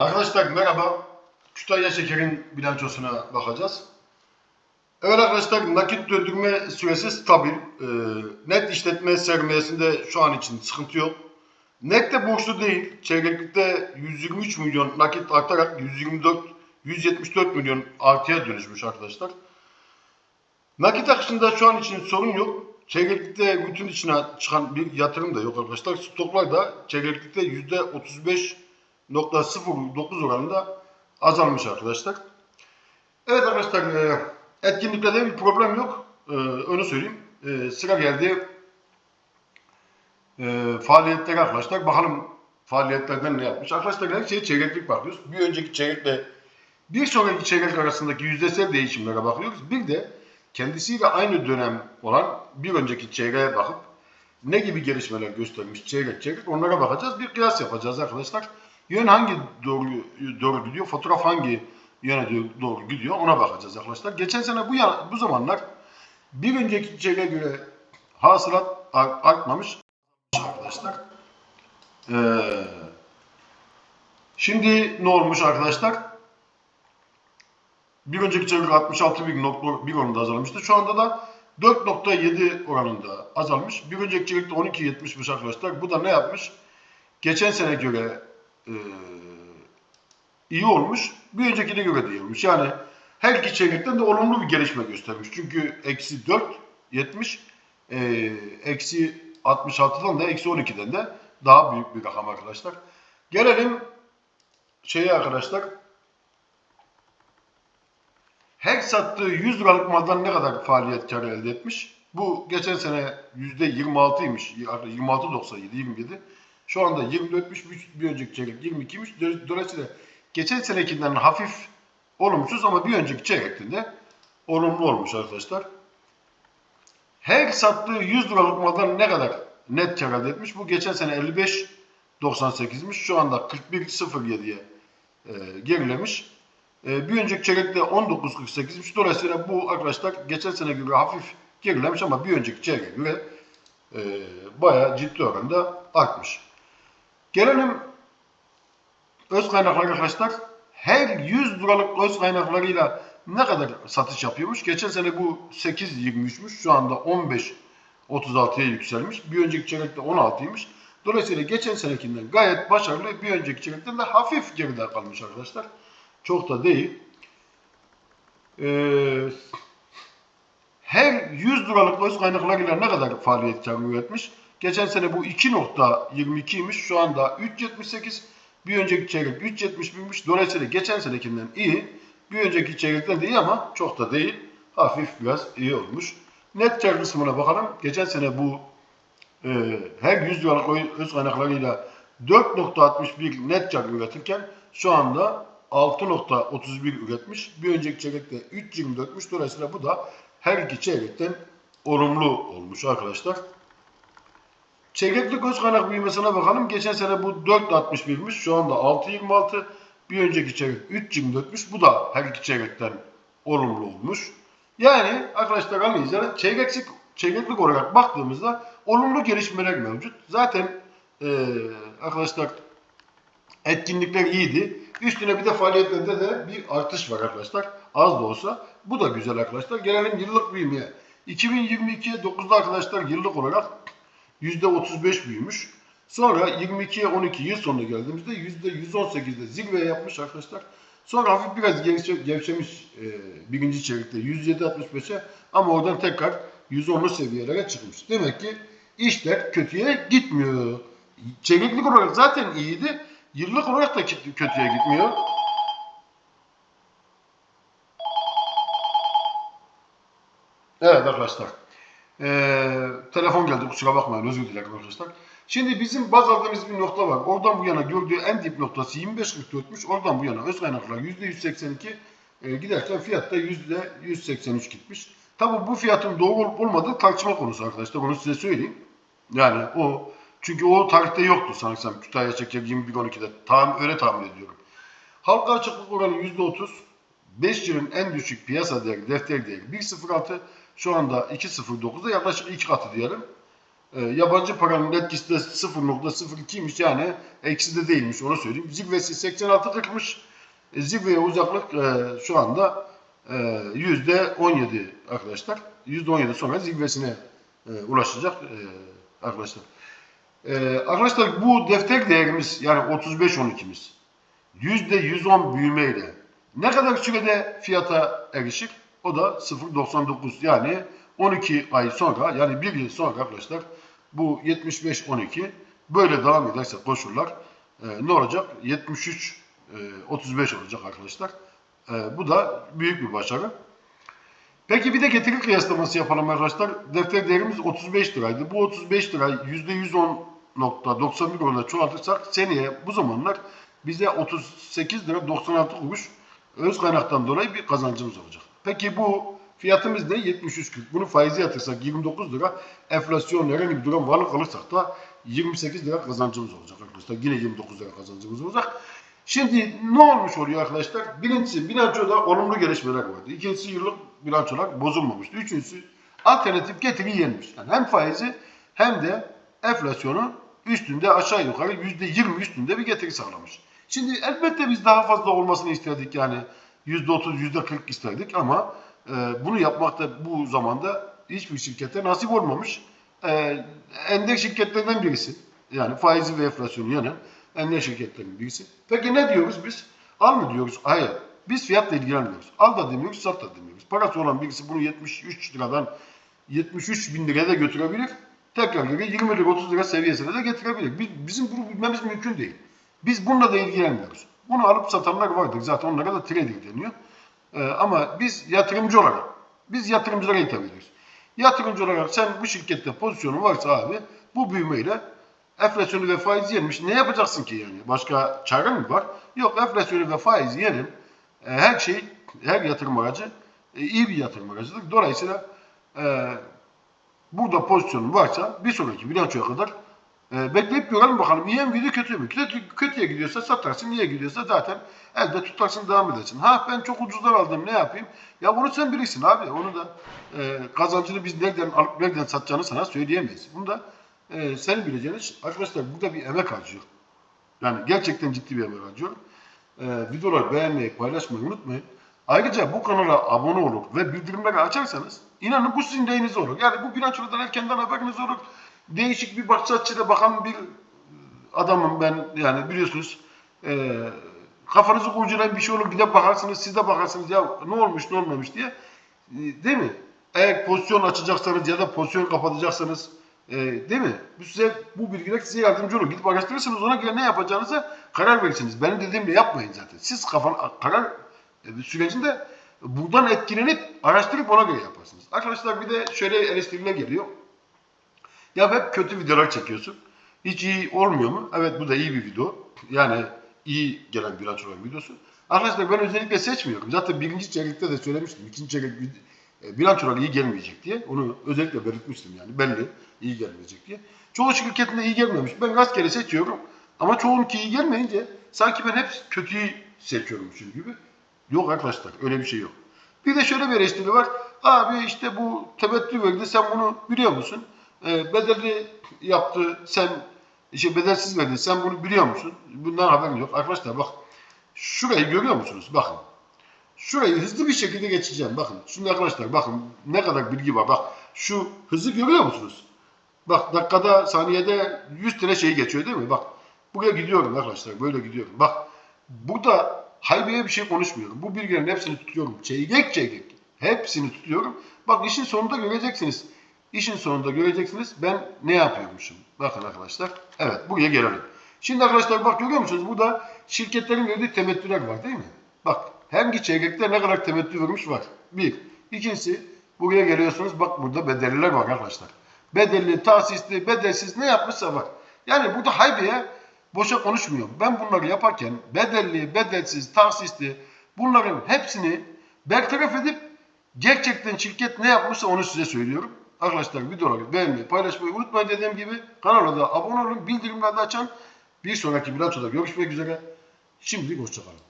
Arkadaşlar merhaba. Kütahya Şeker'in bilançosuna bakacağız. Evet arkadaşlar nakit döndürme süresi stabil. Ee, net işletme sermayesinde şu an için sıkıntı yok. Net de borçlu değil. Çeyreklikte 123 milyon nakit artarak 124 174 milyon artıya dönüşmüş arkadaşlar. Nakit akışında şu an için sorun yok. Çeyreklikte bütün içine çıkan bir yatırım da yok arkadaşlar. Stoklar da çeyreklikte %35.09 oranında azalmış arkadaşlar. Evet arkadaşlar e, etkinliklerde bir problem yok. E, Onu söyleyeyim. E, Sıra geldi faaliyetlere arkadaşlar. Bakalım faaliyetlerden ne yapmış. Arkadaşlar her şeye çeyreklik bakıyoruz. Bir önceki çeyrekle bir sonraki çeyrek arasındaki yüzdesel değişimlere bakıyoruz. Bir de kendisiyle aynı dönem olan bir önceki çeyreğe bakıp ne gibi gelişmeler göstermiş çeyrek çeyrek onlara bakacağız. Bir kıyas yapacağız arkadaşlar. Yön hangi doğru doğru gidiyor, fotoğraf hangi yöne doğru gidiyor ona bakacağız arkadaşlar. Geçen sene bu bu zamanlar bir önceki çeyreğe göre hasılat art- artmamış arkadaşlar. Ee, şimdi ne olmuş arkadaşlar? Bir önceki çeyrek 66,1 oranında azalmıştı. Şu anda da 4.7 oranında azalmış. Bir önceki çeyrekte 12.70'miş arkadaşlar. Bu da ne yapmış? Geçen sene göre e, iyi olmuş. Bir öncekine göre de iyi olmuş. Yani her iki çeyrekten de olumlu bir gelişme göstermiş. Çünkü eksi 4, 70, e, eksi 66'dan da eksi 12'den de daha büyük bir rakam arkadaşlar. Gelelim şeye arkadaşlar. Her sattığı 100 liralık maldan ne kadar faaliyet karı elde etmiş? Bu geçen sene %26'ymış. 26.97, 27. Şu anda 24'müş, bir- önceki çeyrek 22'ymiş. Dö- Dolayısıyla geçen senekinden hafif olumsuz ama bir önceki çeyrekinde olumlu olmuş arkadaşlar. Her sattığı 100 liralık maldan ne kadar net kar elde etmiş? Bu geçen sene 55.98'miş. Şu anda 41.07'ye e, gerilemiş. E, bir önceki çeyrekte 19.48'miş. Dolayısıyla bu arkadaşlar geçen sene göre hafif gerilemiş ama bir önceki çeyreğe göre e, bayağı ciddi oranda artmış. Gelelim öz kaynaklar arkadaşlar. Her 100 liralık öz kaynaklarıyla ne kadar satış yapıyormuş? Geçen sene bu 8.23'müş. Şu anda 15.36'ya yükselmiş. Bir önceki çeyrekte 16'ymış. Dolayısıyla geçen senekinden gayet başarılı. Bir önceki çeyrekten de hafif geride kalmış arkadaşlar. Çok da değil. Ee, her 100 liralık öz kaynaklarıyla ne kadar faaliyet karı üretmiş? Geçen sene bu 2.22'ymiş. Şu anda 3.78. Bir önceki çeyrek 3.71'miş. Dolayısıyla geçen senekinden iyi. Bir önceki çeyrekten de iyi ama çok da değil. Hafif biraz iyi olmuş. Net kar kısmına bakalım. Geçen sene bu e, her 100 liralık öz kaynaklarıyla 4.61 net kar üretirken şu anda 6.31 üretmiş. Bir önceki çeyrekte 3.24'müş. Dolayısıyla bu da her iki çeyrekten olumlu olmuş arkadaşlar. Çeyreklik öz kaynak büyümesine bakalım. Geçen sene bu 4.61'miş. Şu anda 6.26. Bir önceki çeyrek 3.24'müş. Bu da her iki çeyrekten olumlu olmuş. Yani arkadaşlar anlayacağınız çeyreklik, çeyreklik olarak baktığımızda olumlu gelişmeler mevcut. Zaten eee, arkadaşlar etkinlikler iyiydi. Üstüne bir de faaliyetlerde de bir artış var arkadaşlar. Az da olsa. Bu da güzel arkadaşlar. Gelelim yıllık büyümeye. 2022'ye 9'da arkadaşlar yıllık olarak %35 büyümüş. Sonra 22'ye 12 yıl sonuna geldiğimizde %118'de zirve yapmış arkadaşlar. Sonra hafif biraz gevşe, gevşemiş e, birinci çeyrekte 107.65'e ama oradan tekrar 110'lu seviyelere çıkmış. Demek ki işler kötüye gitmiyor. Çeyreklik olarak zaten iyiydi. Yıllık olarak da kötü- kötüye gitmiyor. Evet arkadaşlar. Ee, telefon geldi kusura bakmayın özür dilerim arkadaşlar. Şimdi bizim baz aldığımız bir nokta var. Oradan bu yana gördüğü en dip noktası 25.44'müş. Oradan bu yana öz kaynaklar %182 e, giderken fiyat da %183 gitmiş. Tabi bu fiyatın doğru olup olmadığı tartışma konusu arkadaşlar. Onu size söyleyeyim. Yani o çünkü o tarihte yoktu sanırsam Kütahya Şeker 21.12'de. Tam öyle tahmin ediyorum. Halka açıklık oranı %30. 5 yılın en düşük piyasa değeri, defter değeri 1.06. Şu anda 2.09'da yaklaşık iki katı diyelim. E, yabancı paranın etkisi de 0.02'ymiş yani eksi de değilmiş onu söyleyeyim. Zirvesi 86.40'mış. E, zirveye uzaklık e, şu anda e, %17 arkadaşlar. %17 sonra zirvesine e, ulaşacak e, arkadaşlar. E, arkadaşlar bu defter değerimiz yani 35.12'miz %110 büyümeyle ne kadar sürede fiyata erişir? O da 0.99 yani 12 ay sonra yani bir yıl sonra arkadaşlar bu 75-12 böyle devam ederse koşullar e, ne olacak? 73 e, 35 olacak arkadaşlar. E, bu da büyük bir başarı. Peki bir de getiri kıyaslaması yapalım arkadaşlar. Defter değerimiz 35 liraydı. Bu 35 lirayı %110.91 oranında çoğaltırsak seneye bu zamanlar bize 38 lira 96 kuruş öz kaynaktan dolayı bir kazancımız olacak. Peki bu fiyatımız ne? 73.40. Bunu faize yatırsak 29 lira. Enflasyon herhangi bir durum varlık alırsak da 28 lira kazancımız olacak arkadaşlar. Yine 29 lira kazancımız olacak. Şimdi ne olmuş oluyor arkadaşlar? Birincisi bilançoda olumlu gelişmeler vardı. İkincisi yıllık bilançolar bozulmamıştı. Üçüncüsü alternatif getiri yenmiş. Yani hem faizi hem de enflasyonu üstünde aşağı yukarı %20 üstünde bir getiri sağlamış. Şimdi elbette biz daha fazla olmasını isterdik yani %30, %40 isterdik ama e, bunu yapmakta bu zamanda hiçbir şirkete nasip olmamış. E, endek şirketlerden birisi. Yani faizi ve enflasyonu yenen endek şirketlerin birisi. Peki ne diyoruz biz? Al mı diyoruz? Hayır. Biz fiyatla ilgilenmiyoruz. Al da demiyoruz, sat da demiyoruz. Parası olan birisi bunu 73 liradan 73 bin liraya da götürebilir. Tekrar geri 20 lira 30 lira seviyesine de getirebilir. Biz, bizim bunu bilmemiz mümkün değil. Biz bununla da ilgilenmiyoruz. Bunu alıp satanlar vardır. Zaten onlara da trader deniyor. Ee, ama biz yatırımcı olarak, biz yatırımcılara hitap ediyoruz. Yatırımcı olarak sen bu şirkette pozisyonun varsa abi bu büyümeyle enflasyonu ve faizi yenmiş. Ne yapacaksın ki yani? Başka çare mi var? Yok enflasyonu ve faizi yenen e, her şey, her yatırım aracı e, iyi bir yatırım aracıdır. Dolayısıyla e, burada pozisyonun varsa bir sonraki bilançoya kadar e, bekleyip görelim bakalım iyi mi gidiyor kötü mü? Kötü, kötüye gidiyorsa satarsın, iyiye gidiyorsa zaten elde tutarsın devam edersin. Ha ben çok ucuzdan aldım ne yapayım? Ya bunu sen bilirsin abi. Onu da e, kazancını biz nereden alıp nereden satacağını sana söyleyemeyiz. Bunu da e, senin bileceğin iş. Arkadaşlar burada bir emek harcıyor. Yani gerçekten ciddi bir emek harcıyor. E, videoları beğenmeyi, paylaşmayı unutmayın. Ayrıca bu kanala abone olur ve bildirimleri açarsanız inanın bu sizin lehinize olur. Yani bu bilançodan erkenden haberiniz olur. Değişik bir bakış açıyla bakan bir adamım ben yani biliyorsunuz. E, kafanızı kurcalayan bir şey olur gidip bakarsınız siz de bakarsınız ya ne olmuş ne olmamış diye. E, değil mi? Eğer pozisyon açacaksanız ya da pozisyon kapatacaksanız e, değil mi? Bu size bu bilgiler size yardımcı olur. Gidip araştırırsınız ona göre ne yapacağınıza karar verirsiniz. Benim dediğimle yapmayın zaten. Siz kafan karar e, sürecinde buradan etkilenip araştırıp ona göre yaparsınız. Arkadaşlar bir de şöyle eleştiriler geliyor. Ya hep kötü videolar çekiyorsun. Hiç iyi olmuyor mu? Evet bu da iyi bir video. Yani iyi gelen bilançolar videosu. Arkadaşlar ben özellikle seçmiyorum. Zaten birinci çeyrekte de söylemiştim. İkinci çeyrek e, bilançolar iyi gelmeyecek diye. Onu özellikle belirtmiştim yani. Belli iyi gelmeyecek diye. Çoğu şirketinde iyi gelmemiş. Ben rastgele seçiyorum. Ama çoğunki iyi gelmeyince sanki ben hep kötüyü seçiyormuşum gibi. Yok arkadaşlar öyle bir şey yok. Bir de şöyle bir eleştiri var. Abi işte bu temettü verdi sen bunu biliyor musun? E, bedelli yaptı sen işte bedelsiz verdi sen bunu biliyor musun? Bundan haberin yok. Arkadaşlar bak şurayı görüyor musunuz? Bakın. Şurayı hızlı bir şekilde geçeceğim. Bakın. Şimdi arkadaşlar bakın ne kadar bilgi var. Bak şu hızı görüyor musunuz? Bak dakikada saniyede 100 tane şey geçiyor değil mi? Bak buraya gidiyorum arkadaşlar. Böyle gidiyorum. Bak burada haybeye bir şey konuşmuyorum. Bu bilgilerin hepsini tutuyorum. Çeyrek çeyrek. Hepsini tutuyorum. Bak işin sonunda göreceksiniz. İşin sonunda göreceksiniz ben ne yapıyormuşum. Bakın arkadaşlar. Evet buraya gelelim. Şimdi arkadaşlar bak görüyor musunuz? Burada şirketlerin verdiği temettüler var değil mi? Bak hangi çeyrekte ne kadar temettü vermiş var. Bir. İkincisi buraya geliyorsunuz bak burada bedelliler var arkadaşlar. Bedelli, tahsisli, bedelsiz ne yapmışsa var. Yani burada haybeye boşa konuşmuyorum. Ben bunları yaparken bedelli, bedelsiz, tahsisli bunların hepsini bertaraf edip gerçekten şirket ne yapmışsa onu size söylüyorum. Arkadaşlar videoları beğenmeyi, paylaşmayı unutmayın dediğim gibi. Kanala da abone olun, bildirimleri de açın. Bir sonraki bilançoda görüşmek üzere. Şimdi hoşçakalın.